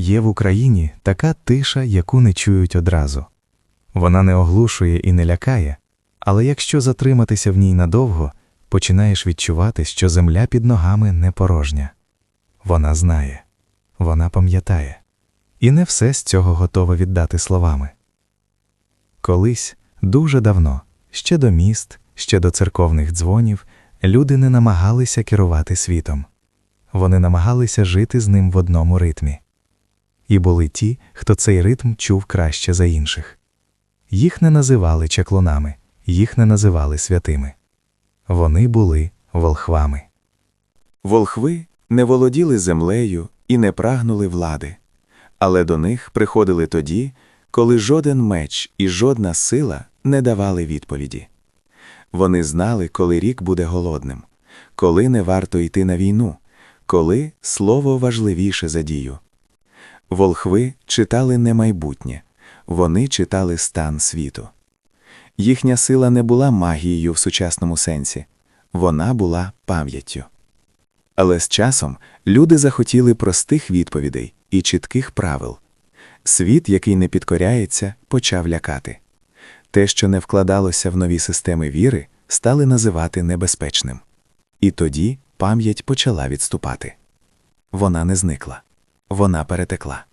Є в Україні така тиша, яку не чують одразу. Вона не оглушує і не лякає, але якщо затриматися в ній надовго, починаєш відчувати, що земля під ногами не порожня. Вона знає, вона пам'ятає, і не все з цього готова віддати словами. Колись, дуже давно, ще до міст, ще до церковних дзвонів, люди не намагалися керувати світом. Вони намагалися жити з ним в одному ритмі. І були ті, хто цей ритм чув краще за інших. Їх не називали чаклунами, їх не називали святими. Вони були волхвами. Волхви не володіли землею і не прагнули влади, але до них приходили тоді, коли жоден меч і жодна сила не давали відповіді. Вони знали, коли рік буде голодним, коли не варто йти на війну, коли слово важливіше за дію. Волхви читали не майбутнє, вони читали стан світу. Їхня сила не була магією в сучасному сенсі, вона була пам'яттю. Але з часом люди захотіли простих відповідей і чітких правил. Світ, який не підкоряється, почав лякати. Те, що не вкладалося в нові системи віри, стали називати небезпечним. І тоді пам'ять почала відступати. Вона не зникла, вона перетекла.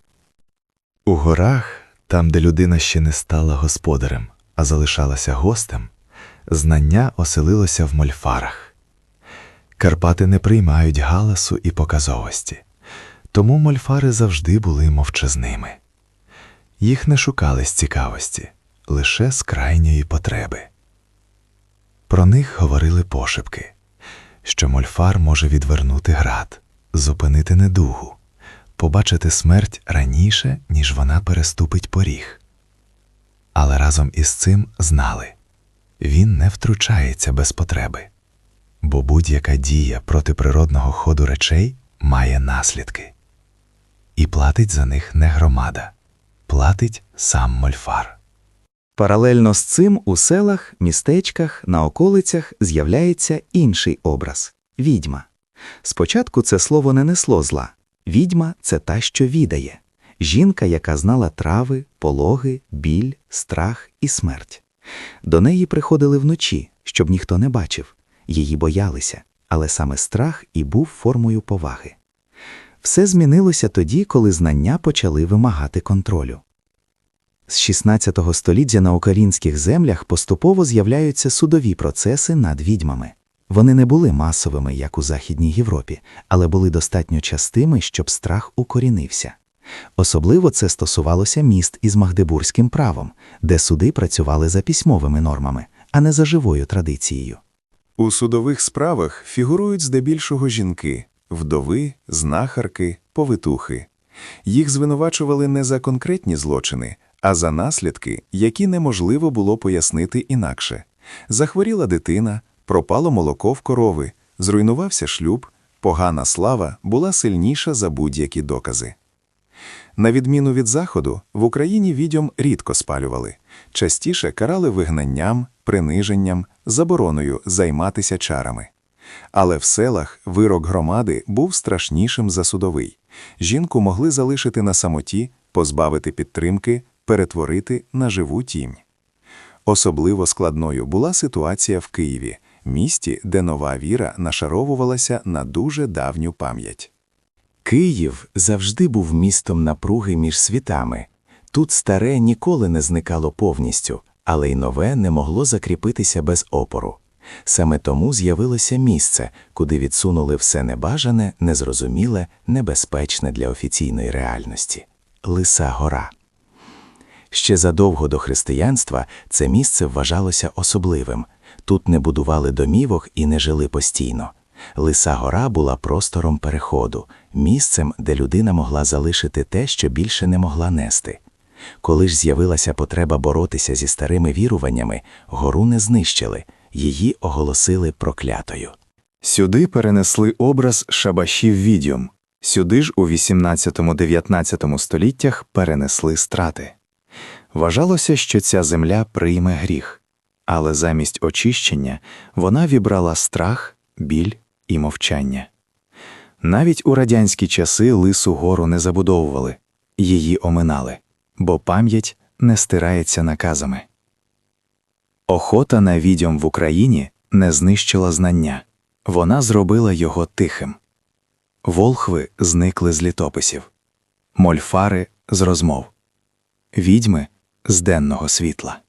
У горах, там, де людина ще не стала господарем, а залишалася гостем, знання оселилося в мольфарах. Карпати не приймають галасу і показовості, тому мольфари завжди були мовчазними. Їх не шукали з цікавості, лише з крайньої потреби. Про них говорили пошепки, що мольфар може відвернути град, зупинити недугу, побачити смерть раніше, ніж вона переступить поріг. Але разом із цим знали він не втручається без потреби, бо будь-яка дія проти природного ходу речей має наслідки. І платить за них не громада, платить сам мольфар. Паралельно з цим у селах, містечках, на околицях з'являється інший образ відьма. Спочатку це слово не несло зла. Відьма це та, що відає, жінка, яка знала трави, пологи, біль, страх і смерть. До неї приходили вночі, щоб ніхто не бачив, її боялися, але саме страх і був формою поваги. Все змінилося тоді, коли знання почали вимагати контролю. З 16 століття на українських землях поступово з'являються судові процеси над відьмами. Вони не були масовими, як у Західній Європі, але були достатньо частими, щоб страх укорінився. Особливо це стосувалося міст із магдебурзьким правом, де суди працювали за письмовими нормами, а не за живою традицією. У судових справах фігурують здебільшого жінки, вдови, знахарки, повитухи. Їх звинувачували не за конкретні злочини, а за наслідки, які неможливо було пояснити інакше. Захворіла дитина, пропало молоко в корови, зруйнувався шлюб, погана слава була сильніша за будь-які докази. На відміну від Заходу, в Україні відьом рідко спалювали, частіше карали вигнанням, приниженням, забороною займатися чарами. Але в селах вирок громади був страшнішим за судовий. Жінку могли залишити на самоті, позбавити підтримки, перетворити на живу тінь. Особливо складною була ситуація в Києві, місті, де нова віра нашаровувалася на дуже давню пам'ять. Київ завжди був містом напруги між світами. Тут старе ніколи не зникало повністю, але й нове не могло закріпитися без опору. Саме тому з'явилося місце, куди відсунули все небажане, незрозуміле, небезпечне для офіційної реальності Лиса Гора. Ще задовго до християнства це місце вважалося особливим. Тут не будували домівок і не жили постійно. Лиса гора була простором переходу, місцем, де людина могла залишити те, що більше не могла нести. Коли ж з'явилася потреба боротися зі старими віруваннями, гору не знищили, її оголосили проклятою. Сюди перенесли образ шабашів відьом. Сюди ж у 18-19 століттях перенесли страти. Вважалося, що ця земля прийме гріх, але замість очищення вона вібрала страх, біль і мовчання. Навіть у радянські часи лису гору не забудовували, її оминали, бо пам'ять не стирається наказами. Охота на відьом в Україні не знищила знання, вона зробила його тихим. Волхви зникли з літописів, мольфари з розмов, відьми з денного світла.